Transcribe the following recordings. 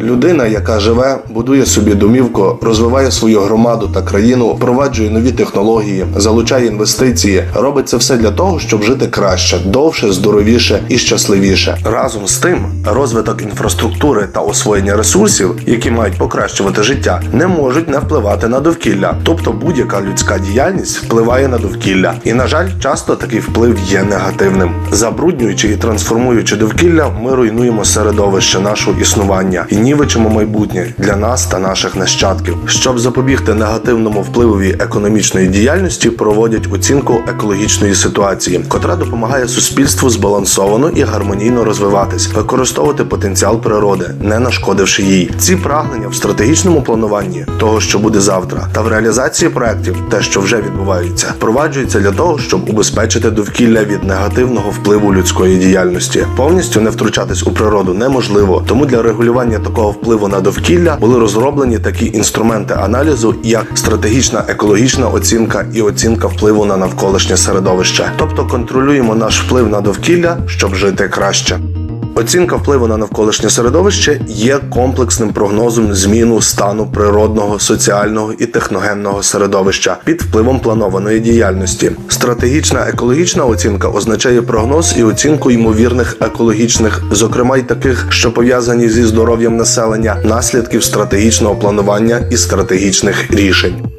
Людина, яка живе, будує собі домівку, розвиває свою громаду та країну, впроваджує нові технології, залучає інвестиції, робить це все для того, щоб жити краще, довше, здоровіше і щасливіше. Разом з тим, розвиток інфраструктури та освоєння ресурсів, які мають покращувати життя, не можуть не впливати на довкілля. Тобто будь-яка людська діяльність впливає на довкілля. І на жаль, часто такий вплив є негативним. Забруднюючи і трансформуючи довкілля, ми руйнуємо середовище нашого існування і майбутнє для нас та наших нащадків. Щоб запобігти негативному впливові економічної діяльності, проводять оцінку екологічної ситуації, котра допомагає суспільству збалансовано і гармонійно розвиватись, використовувати потенціал природи, не нашкодивши їй. Ці прагнення в стратегічному плануванні того, що буде завтра, та в реалізації проектів, те, що вже відбувається, впроваджуються для того, щоб убезпечити довкілля від негативного впливу людської діяльності. Повністю не втручатись у природу неможливо, тому для регулювання такого впливу на довкілля були розроблені такі інструменти аналізу, як стратегічна екологічна оцінка і оцінка впливу на навколишнє середовище. Тобто контролюємо наш вплив на довкілля, щоб жити краще. Оцінка впливу на навколишнє середовище є комплексним прогнозом зміну стану природного, соціального і техногенного середовища під впливом планованої діяльності. Стратегічна екологічна оцінка означає прогноз і оцінку ймовірних екологічних, зокрема й таких, що пов'язані зі здоров'ям населення, наслідків стратегічного планування і стратегічних рішень.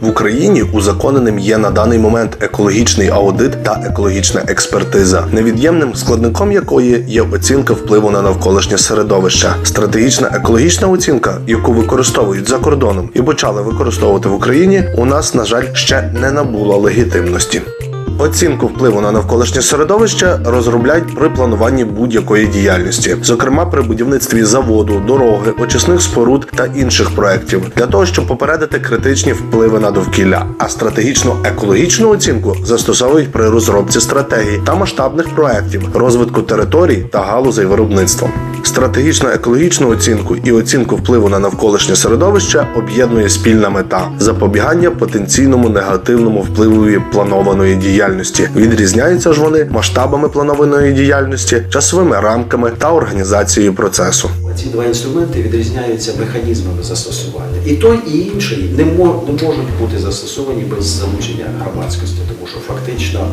В Україні узаконеним є на даний момент екологічний аудит та екологічна експертиза, невід'ємним складником якої є оцінка впливу на навколишнє середовище. Стратегічна екологічна оцінка, яку використовують за кордоном і почали використовувати в Україні, у нас, на жаль, ще не набула легітимності. Оцінку впливу на навколишнє середовище розробляють при плануванні будь-якої діяльності, зокрема при будівництві заводу, дороги, очисних споруд та інших проєктів, для того, щоб попередити критичні впливи на довкілля. А стратегічну екологічну оцінку застосовують при розробці стратегій та масштабних проєктів, розвитку територій та галузей виробництва. Стратегічну екологічну оцінку і оцінку впливу на навколишнє середовище об'єднує спільна мета запобігання потенційному негативному впливові планованої діяльності. Відрізняються ж вони масштабами планованої діяльності, часовими рамками та організацією процесу. Ці два інструменти відрізняються механізмами застосування. І той, і інший не можуть бути застосовані без залучення громадськості, тому що фактично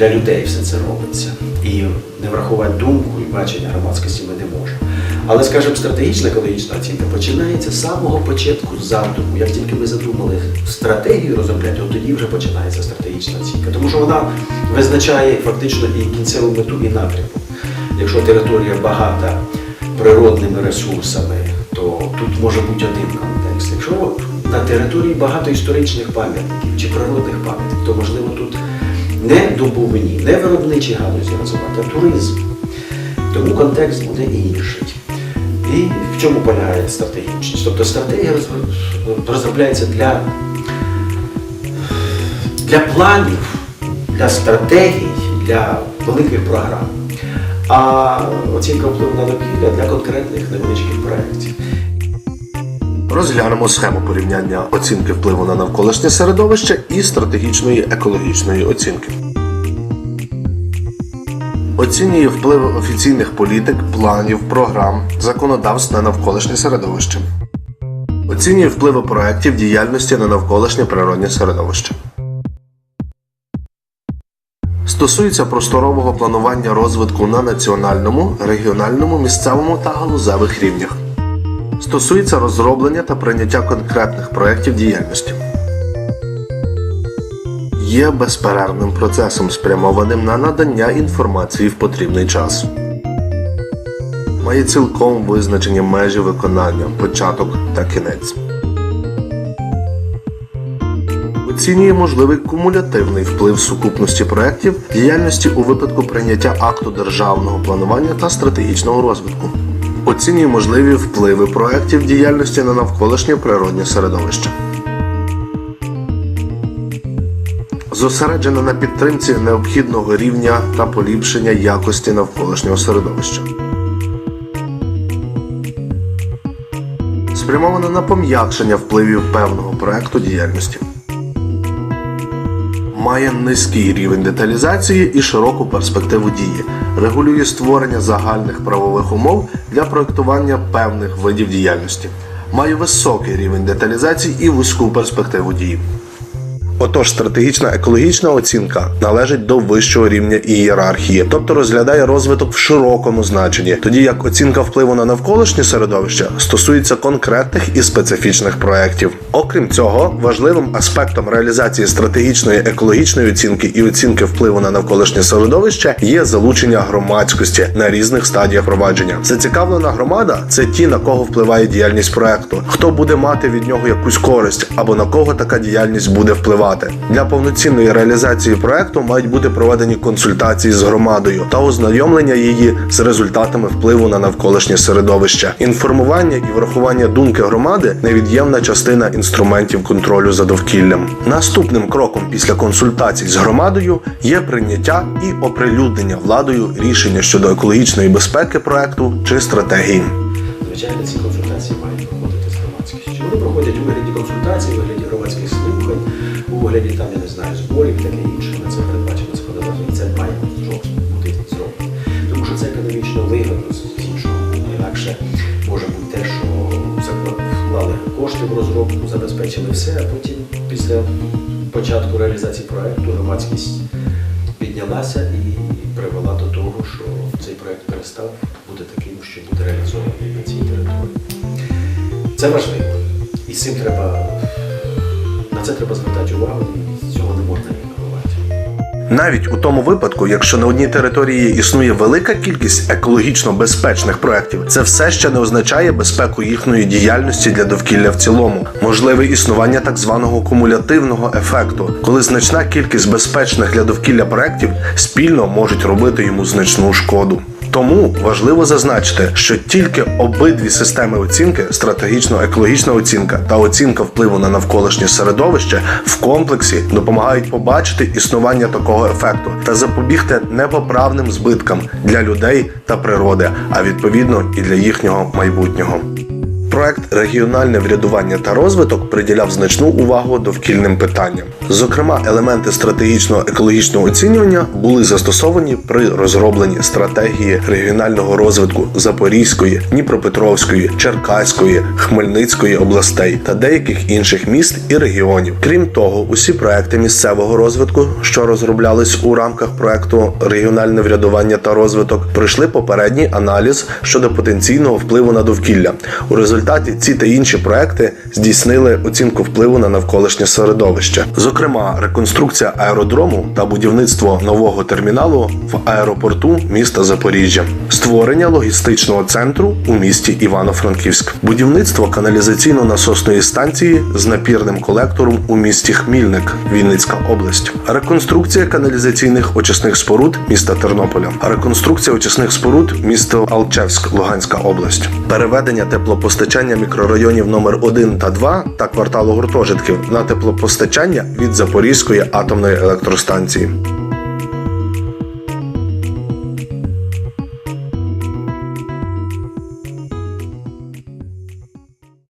для людей все це робиться. І не врахувати думку і бачення громадськості ми не можемо. Але, скажімо, стратегічна екологічна оцінка починається з самого початку задуму. Як тільки ми задумали стратегію розробляти, от тоді вже починається стратегічна оцінка. Тому що вона визначає фактично і кінцеву мету, і напрямок. Якщо територія багата природними ресурсами, то тут може бути один контекст. Якщо на території багато історичних пам'ятників чи природних пам'ятників, то можливо тут не добувні, не виробничі галузі розвивати, а туризм. Тому контекст буде інший. І в чому полягає стратегічність? Тобто стратегія розробляється для, для планів, для стратегій, для великих програм. А оцінка впливу на довкілля для конкретних невеличких проєктів. Розглянемо схему порівняння оцінки впливу на навколишнє середовище і стратегічної екологічної оцінки. Оцінює впливи офіційних політик, планів, програм, законодавств на навколишнє середовище. Оцінює впливи проєктів діяльності на навколишнє природнє середовище. Стосується просторового планування розвитку на національному, регіональному, місцевому та галузевих рівнях. Стосується розроблення та прийняття конкретних проєктів діяльності. Є безперервним процесом, спрямованим на надання інформації в потрібний час. Має цілком визначені межі виконання, початок та кінець. Оцінює можливий кумулятивний вплив сукупності проєктів діяльності у випадку прийняття акту державного планування та стратегічного розвитку. Оцінює можливі впливи проєктів діяльності на навколишнє природнє середовище. Зосереджена на підтримці необхідного рівня та поліпшення якості навколишнього середовища. Спрямована на пом'якшення впливів певного проекту діяльності. має низький рівень деталізації і широку перспективу дії, регулює створення загальних правових умов для проектування певних видів діяльності, має високий рівень деталізації і вузьку перспективу дії. Отож, стратегічна екологічна оцінка належить до вищого рівня ієрархії, тобто розглядає розвиток в широкому значенні, тоді як оцінка впливу на навколишнє середовище стосується конкретних і специфічних проєктів. Окрім цього, важливим аспектом реалізації стратегічної екологічної оцінки і оцінки впливу на навколишнє середовище є залучення громадськості на різних стадіях провадження. Зацікавлена громада це ті, на кого впливає діяльність проекту, хто буде мати від нього якусь користь або на кого така діяльність буде впливати. Для повноцінної реалізації проекту мають бути проведені консультації з громадою та ознайомлення її з результатами впливу на навколишнє середовище. Інформування і врахування думки громади невід'ємна частина інструментів контролю за довкіллям. Наступним кроком після консультацій з громадою є прийняття і оприлюднення владою рішення щодо екологічної безпеки проекту чи стратегії. Звичайно, ці консультації мають проходити з громадськістю. Вони проходять у вигляді консультацій, вигляді там, я не знаю, зборів і таке інше. На це передбачено законодавством. І це має бути зроблено. Тому що це економічно вигідно з іншого. Інакше може бути те, що вклали кошти в розробку, забезпечили все, а потім після початку реалізації проекту громадськість піднялася і привела до того, що цей проект перестав бути таким, що буде реалізований на цій території. Це важливо. І з цим треба на це треба звертати увагу, і цього не можна ігнорувати. Навіть у тому випадку, якщо на одній території існує велика кількість екологічно безпечних проєктів, це все ще не означає безпеку їхньої діяльності для довкілля в цілому. Можливе існування так званого кумулятивного ефекту, коли значна кількість безпечних для довкілля проєктів спільно можуть робити йому значну шкоду. Тому важливо зазначити, що тільки обидві системи оцінки стратегічно-екологічна оцінка та оцінка впливу на навколишнє середовище в комплексі допомагають побачити існування такого ефекту та запобігти непоправним збиткам для людей та природи, а відповідно і для їхнього майбутнього. Проект регіональне врядування та розвиток приділяв значну увагу довкільним питанням. Зокрема, елементи стратегічного екологічного оцінювання були застосовані при розробленні стратегії регіонального розвитку Запорізької, Дніпропетровської, Черкаської, Хмельницької областей та деяких інших міст і регіонів. Крім того, усі проекти місцевого розвитку, що розроблялись у рамках проекту регіональне врядування та розвиток, пройшли попередній аналіз щодо потенційного впливу на довкілля. У результаті ці та інші проекти здійснили оцінку впливу на навколишнє середовище, зокрема, реконструкція аеродрому та будівництво нового терміналу в аеропорту міста Запоріжжя, створення логістичного центру у місті Івано-Франківськ, будівництво каналізаційно-насосної станції з напірним колектором у місті Хмільник, Вінницька область, реконструкція каналізаційних очисних споруд міста Тернополя, реконструкція очисних споруд місто Алчевськ, Луганська область, переведення теплопостачання мікрорайонів номер 1 та 2 та кварталу гуртожитків на теплопостачання від Запорізької атомної електростанції.